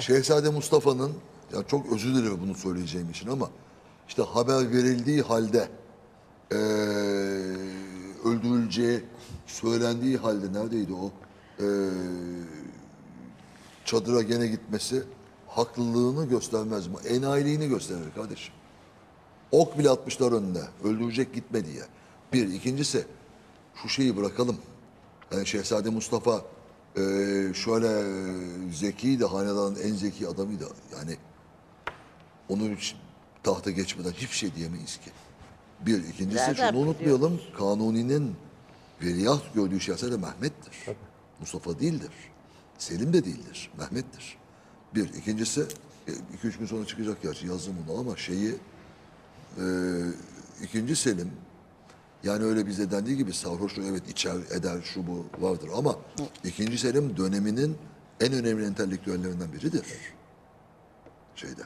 Şehzade Mustafa'nın ya çok özür dilerim bunu söyleyeceğim için ama işte haber verildiği halde eee öldürüleceği söylendiği halde neredeydi o eee çadıra gene gitmesi haklılığını göstermez mi? Enayiliğini gösterir kardeşim. Ok bile atmışlar önüne. Öldürecek gitme diye. Bir. ikincisi şu şeyi bırakalım. Yani Şehzade Mustafa eee, şöyle eee, zekiydi. Hanedanın en zeki adamıydı. Yani onun için tahta geçmeden hiçbir şey diyemeyiz ki. Bir. ikincisi Nereden şunu unutmayalım. Kanuni'nin veliaht gördüğü şahsen de Mehmet'tir. Mustafa değildir. Selim de değildir. Mehmet'tir. Bir. ikincisi e, iki üç gün sonra çıkacak gerçi yazdım bunu ama şeyi e, ikinci Selim yani öyle bize dendiği gibi sarhoştur evet içer eder şu bu vardır ama ikinci Selim döneminin en önemli entelektüellerinden biridir. Şeyde.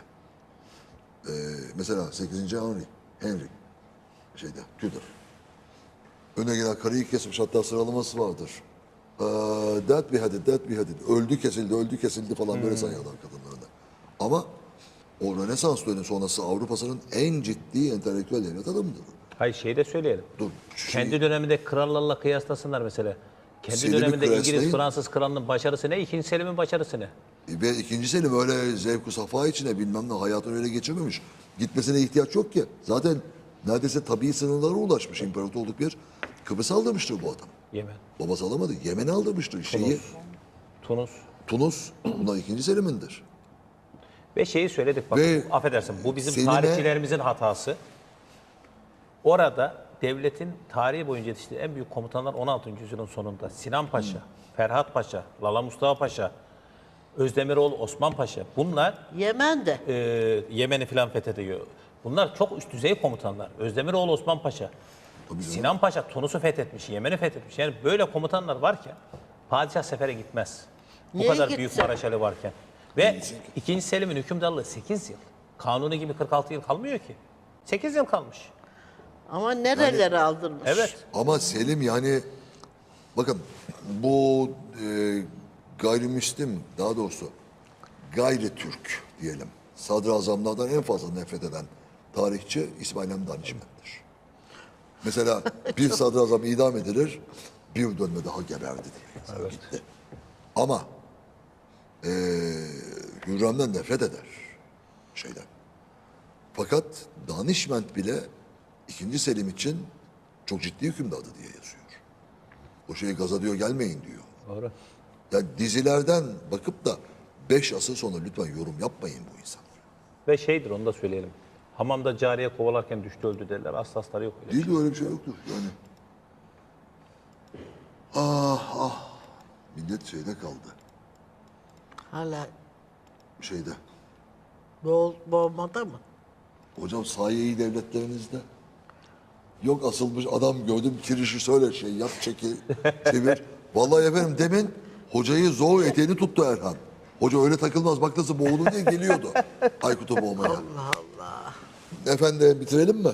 E, mesela 8. Henry, Henry şeyde Tudor. Öne gelen karıyı kesmiş hatta sıralaması vardır. Ee, that we had it, that we had it. Öldü kesildi, öldü kesildi falan böyle sayıyorlar kadınlarına. Ama o Rönesans dönemi sonrası Avrupa'sının en ciddi entelektüel devlet adamıdır. Hayır şey de söyleyelim. Dur, şu Kendi döneminde krallarla kıyaslasınlar mesela. Kendi Selim'i döneminde İngiliz, kıyaslayın. Fransız kralının başarısı ne? İkinci Selim'in başarısı ne? Ve ikinci Selim öyle zevk-ı safa içine bilmem ne hayatını öyle geçirmemiş. Gitmesine ihtiyaç yok ki. Zaten neredeyse tabii sınırlara ulaşmış imparatorluk bir. Kıbrıs aldırmıştır bu adam. Yemen, Babası alamadı. Yemen'i aldırmıştır. Şeyi, Tunus. Tunus. Bunlar ikinci Selim'indir. Ve şeyi söyledik bak. Ve affedersin bu bizim Selim'e- tarihçilerimizin hatası. Orada devletin tarihi boyunca yetiştiği en büyük komutanlar 16. yüzyılın sonunda Sinan Paşa, Ferhat Paşa, Lala Mustafa Paşa, Özdemiroğlu Osman Paşa. Bunlar Yemen'de. e, Yemen'i filan fethediyor. Bunlar çok üst düzey komutanlar. Özdemiroğlu Osman Paşa, Tabii. Sinan Paşa Tunus'u fethetmiş, Yemen'i fethetmiş. Yani böyle komutanlar varken padişah sefere gitmez. Bu Niye kadar gitsin? büyük Maraşali varken. Ve 2. Selim'in hükümdarlığı 8 yıl. Kanuni gibi 46 yıl kalmıyor ki. 8 yıl kalmış. Ama nerelere aldırmış. Evet. Ama Selim yani bakın bu e, gayrimüslim daha doğrusu gayri Türk diyelim. Sadrazamlardan en fazla nefret eden tarihçi İsmail Hamdi Danişmen'dir. Mesela bir sadrazam idam edilir, bir dönme daha geberdi diye. Gitti. Ama e, Hürrem'den nefret eder şeyden. Fakat Danişment bile ikinci Selim için çok ciddi hükümdardı diye yazıyor. O şey gaza diyor gelmeyin diyor. Doğru. Yani dizilerden bakıp da beş asıl sonra lütfen yorum yapmayın bu insanlara. Ve şeydir onu da söyleyelim. Hamamda cariye kovalarken düştü öldü derler. Asla astarı yok öyle. Değil mi öyle bir şey yoktur yani. Ah ah. Millet şeyde kaldı. Hala Şeyde. boğ, boğmada mı? Hocam sayeyi devletlerinizde. Yok asılmış adam gördüm kirişi söyle şey yap çeki çevir. Vallahi efendim demin hocayı zor eteğini tuttu Erhan. Hoca öyle takılmaz bak nasıl boğulur diye geliyordu. Aykut'u boğmaya. Allah Allah. Efendim bitirelim mi?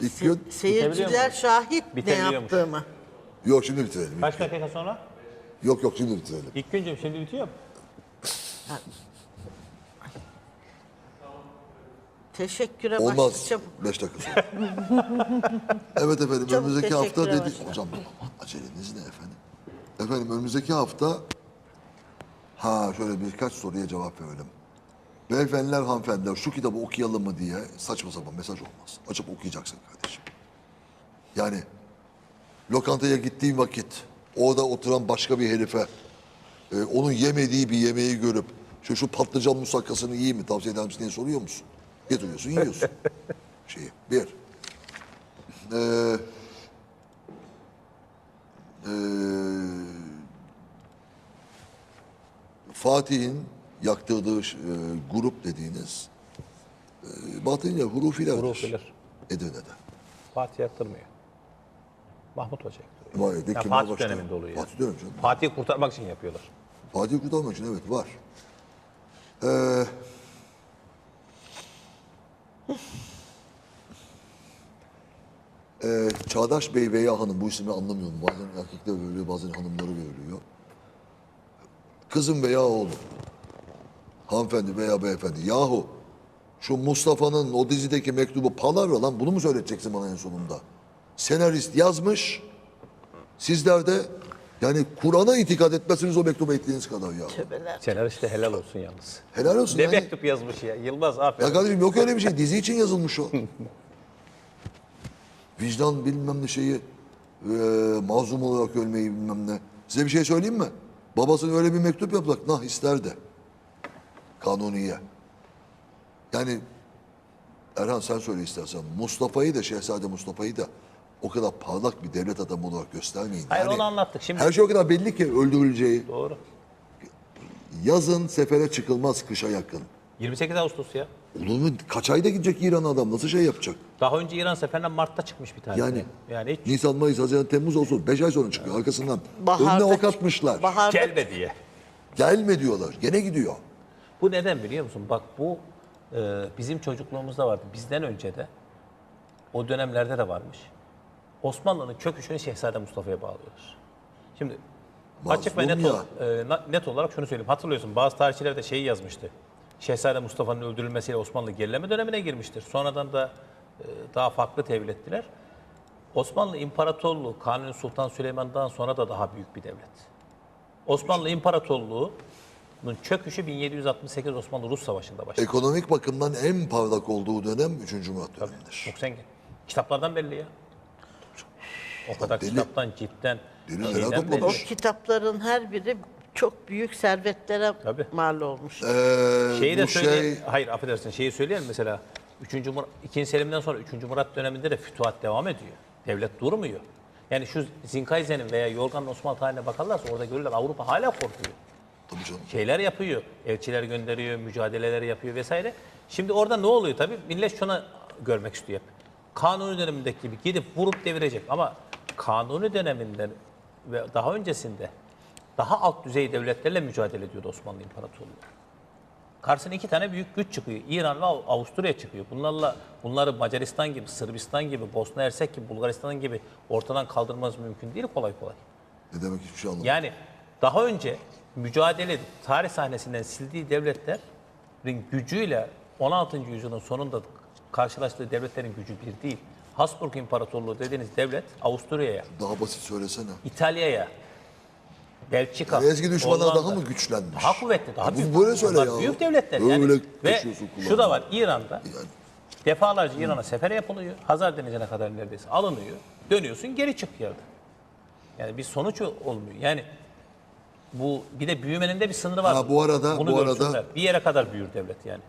İlk gün. Seyirciler şahit ne Bitebiliyormuş. yaptığıma. Yok şimdi bitirelim. Kaç dakika sonra? Yok yok şimdi bitirelim. İlk güncüm şimdi bitiyor mu? Teşekküre Olmaz. başlayacağım. Beş dakika sonra. evet efendim Çok önümüzdeki hafta dedik. başkanım. Hocam aman aceleniz ne efendim? Efendim önümüzdeki hafta ha şöyle birkaç soruya cevap verelim. Beyefendiler, hanımefendiler şu kitabı okuyalım mı diye saçma sapan mesaj olmaz. Açıp okuyacaksın kardeşim. Yani lokantaya gittiğin vakit orada oturan başka bir herife e, onun yemediği bir yemeği görüp şu, şu patlıcan musakkasını yiyeyim mi tavsiye eder misin diye soruyor musun? Getiriyorsun yiyorsun. Şeyi. Bir. Ee, ee, Fatih'in yaktırdığı e, grup dediğiniz e, Batı'nın hurufilerdir. Hurufiler. Edirne'de. Fatih yaktırmıyor. Mahmut Hoca yaktırıyor. Ya Kemal Fatih döneminde oluyor yani. Fatih dönemi canım. Fatih'i kurtarmak için yapıyorlar. Fatih kurtarmak için evet var. Ee, Ee, Çağdaş Bey veya hanım bu ismi anlamıyorum. Bazen erkekler veriliyor bazen hanımları veriliyor. Kızım veya oğlum hanımefendi veya beyefendi yahu şu Mustafa'nın o dizideki mektubu palavra lan bunu mu söyleteceksin bana en sonunda? Senarist yazmış. Sizler de yani Kur'an'a itikad etmezsiniz o mektubu ettiğiniz kadar ya. Tövbeler. Senarist de helal olsun yalnız. Helal olsun Ne yani. mektup yazmış ya. Yılmaz aferin. Ya kardeşim yok öyle bir şey. Dizi için yazılmış o. Vicdan bilmem ne şeyi e, mazlum olarak ölmeyi bilmem ne. Size bir şey söyleyeyim mi? Babasına öyle bir mektup yapsak nah isterdi. Kanuniye. Yani Erhan sen söyle istersen. Mustafa'yı da Şehzade Mustafa'yı da o kadar parlak bir devlet adamı olarak göstermeyin. Hayır Yani onu anlattık. Şimdi Her şey o kadar belli ki öldürüleceği. doğru. Yazın sefere çıkılmaz kışa yakın. 28 Ağustos ya. Olur mu? Kaç ayda gidecek İran adam? Nasıl şey yapacak? Daha önce İran seferinden Mart'ta çıkmış bir tane. Yani yani hiç Nisan, Mayıs, Haziran, Temmuz olsun. Beş ay sonra çıkıyor arkasından. Baharda- Önüne ok atmışlar. Baharda gelme diye. Gelme diyorlar. Gene gidiyor. Bu neden biliyor musun? Bak bu e, bizim çocukluğumuzda vardı. Bizden önce de o dönemlerde de varmış. Osmanlı'nın çöküşünü Şehzade Mustafa'ya bağlıyorlar. Şimdi açık ve net, Mazlum ol- e, net olarak şunu söyleyeyim. Hatırlıyorsun bazı tarihçiler de şeyi yazmıştı. Şehzade Mustafa'nın öldürülmesiyle Osmanlı gerileme dönemine girmiştir. Sonradan da e, daha farklı tevil ettiler. Osmanlı İmparatorluğu Kanuni Sultan Süleyman'dan sonra da daha büyük bir devlet. Osmanlı İmparatorluğu'nun çöküşü 1768 Osmanlı-Rus Savaşı'nda başladı. Ekonomik bakımdan en parlak olduğu dönem 3. Murat dönemidir. Çok zengin. Kitaplardan belli ya. O kadar deli. kitaptan, cidden, Deli belli. o kitapların her biri çok büyük servetlere Tabii. mal olmuş. Ee, Şeyi de bu söyleyeyim. şey Hayır affedersin şeyi söyleyelim mesela. 3. Murat, 2. Selim'den sonra 3. Murat döneminde de fütuhat devam ediyor. Devlet durmuyor. Yani şu Zinkayzen'in veya Yorgan'ın Osmanlı tarihine bakarlarsa orada görürler Avrupa hala korkuyor. tabii canım. şeyler yapıyor. Elçiler gönderiyor, mücadeleler yapıyor vesaire. Şimdi orada ne oluyor tabii? Millet şuna görmek istiyor hep. Kanuni dönemindeki gibi gidip vurup devirecek ama kanuni döneminden ve daha öncesinde daha alt düzey devletlerle mücadele ediyordu Osmanlı İmparatorluğu. Karşısına iki tane büyük güç çıkıyor. İran ve Av- Avusturya çıkıyor. Bunlarla bunları Macaristan gibi, Sırbistan gibi, Bosna Hersek gibi, Bulgaristan gibi ortadan kaldırmanız mümkün değil kolay kolay. Ne demek hiçbir şey anlamadım. Yani daha önce mücadele tarih sahnesinden sildiği devletlerin gücüyle 16. yüzyılın sonunda karşılaştığı devletlerin gücü bir değil. Habsburg İmparatorluğu dediğiniz devlet Avusturya'ya, Daha basit söylesene. İtalya'ya, Belçika, Ezgi düşmanlar Hollanda, daha mı güçlenmiş? Daha kuvvetli, daha bu büyük. böyle söyle Bunlar ya. Büyük devletler Böyle yani. Ve şu da var İran'da defalarca İran'a sefere yapılıyor. Hazar Denizi'ne kadar neredeyse alınıyor. Dönüyorsun geri çık yerde. Yani bir sonuç olmuyor. Yani bu bir de büyümenin de bir sınırı var. Ha, bu arada- Bunu bu arada- görsünler. bir yere kadar büyür devlet yani.